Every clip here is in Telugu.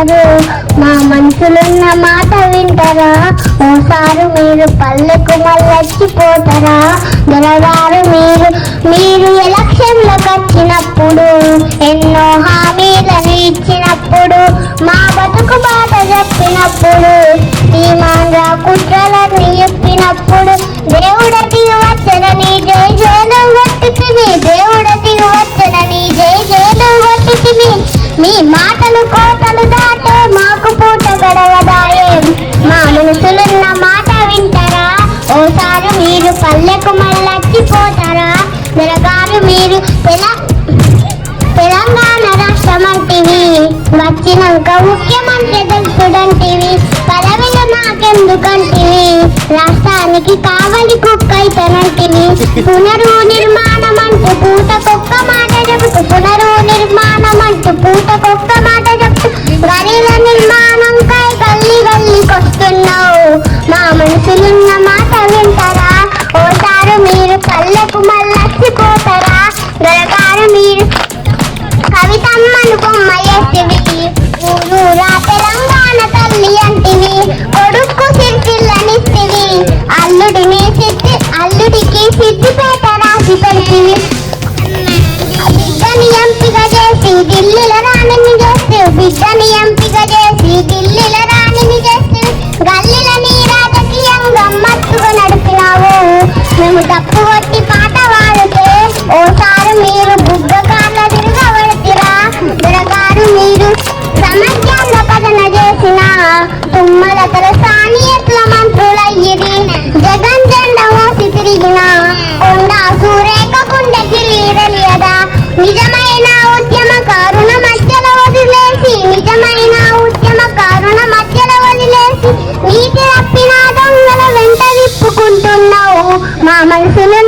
మా మనుషులున్న మాట వింటారా? ఓసారు మీరు పల్లెకు మళ్ళొచ్చిపోతారా? దొరగారు మీరు మీరు ఎలక్షన్లకు వచ్చినప్పుడు ఎన్నో హామీలను ఇచ్చినప్పుడు మా బతుకు బాట చెప్పినప్పుడు శ్రీమాన్గా కుట్రలను చెప్పినప్పుడు దేవుడకి తెలంగాణ రాష్ట్రం అంటివి వచ్చినాక ముఖ్యమంత్రి తెలుసుడంటివి పదవిలో నాకెందుకంటివి రాష్ట్రానికి కావలి కుక్కైతనంటివి పునరు నిర్మాణం అంటూ పూటకొక్క మాట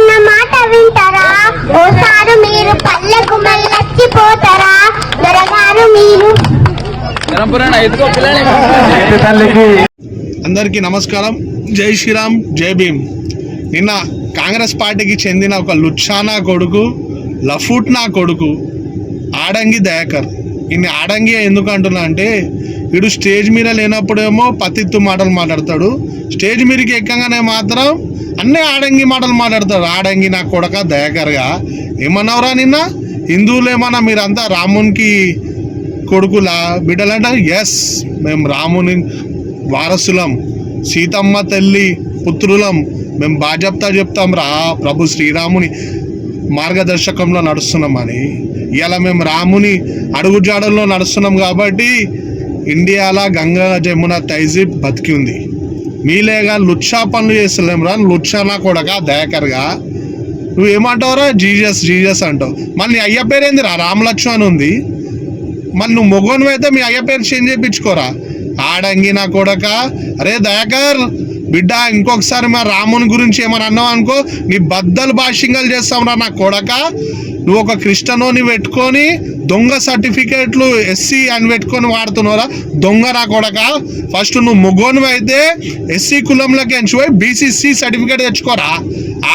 మనసులున్న మాట వింటారా? ఓసారి మీరు పల్లెకు మళ్ళొచ్చిపోతారా దొరగారు మీరు. అందరికీ నమస్కారం. జై శ్రీరామ్ జై భీమ్. నిన్న కాంగ్రెస్ పార్టీకి చెందిన ఒక లుచ్చానా కొడుకు లఫూట్ నా కొడుకు ఆడంగి దయాకర్. ఇన్ని ఆడంగి ఎందుకు అంటున్నా అంటే వీడు స్టేజ్ మీద లేనప్పుడేమో పతిత్తు మాటలు మాట్లాడతాడు. స్టేజ్ మీదకి ఎక్కగానే మాత్రం అన్నీ ఆడంగి మాటలు మాట్లాడతాడు ఆడంగి నా కొడక దయాకర్గా. ఏమన్నావురా నిన్న? హిందువులు ఏమన్నా మీరంతా రామునికి కొడుకులా? బిడ్డలంట ఎస్ మేము రాముని వారసులం. సీతమ్మ తల్లి పుత్రులం. మేము బాజప్తా చెప్తాం రా ప్రభు శ్రీరాముని మార్గదర్శకంలో నడుస్తున్నామని ఇలా మేము రాముని అడుగుజాడల్లో నడుస్తున్నాం కాబట్టి ఇండియాలో గంగా జమున తైజీబ్ బతికి ఉంది మీలేగా లుచ్చా పనులు చేస్తలేం రా లుచ్చా నా కొడక దయాకర్గా. నువ్వు ఏమంటావురా జీజస్ జీజస్ అంటావు. మళ్ళీ నీ అయ్య పేరేంది రా రామలక్ష్మణ్ ఉంది. మరి నువ్వు మొగోను అయితే మీ అయ్య పేరు చేంజ్ చేయించుకోరా. ఆడంగి నా కొడక. అరే దయాకర్! బిడ్డ ఇంకొకసారి మా రాముని గురించి ఏమని అన్నావు అనుకో నీ బద్దలు భాషింగలు చేస్తావురా నా కొడక. నువ్వు ఒక క్రిస్టనోని పెట్టుకొని దొంగ సర్టిఫికేట్లు ఎస్సీ అని పెట్టుకొని వాడుతున్నారా దొంగ నా కొడక. ఫస్ట్ నువ్వు మొగోను అయితే ఎస్సీ కులంలోకి ఎంచిపోయి బీసీసీ సర్టిఫికేట్ తెచ్చుకోరా.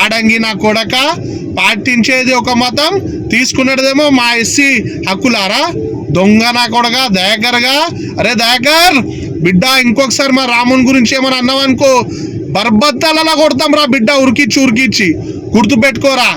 ఆడంగి నా కొడక పాటించేది ఒక మతం తీసుకునేదేమో మా ఎస్సీ హక్కులారా. దొంగ నా కొడక దయాకర్గా. అరే దయాకర్! బిడ్డ ఇంకొకసారి మా రాముని గురించి ఏమైనా అన్నావు అనుకో. బర్బత్తాలలా కొడతాం రా బిడ్డ ఉరికిచ్చి ఉరికిచ్చి. గుర్తు పెట్టుకోరా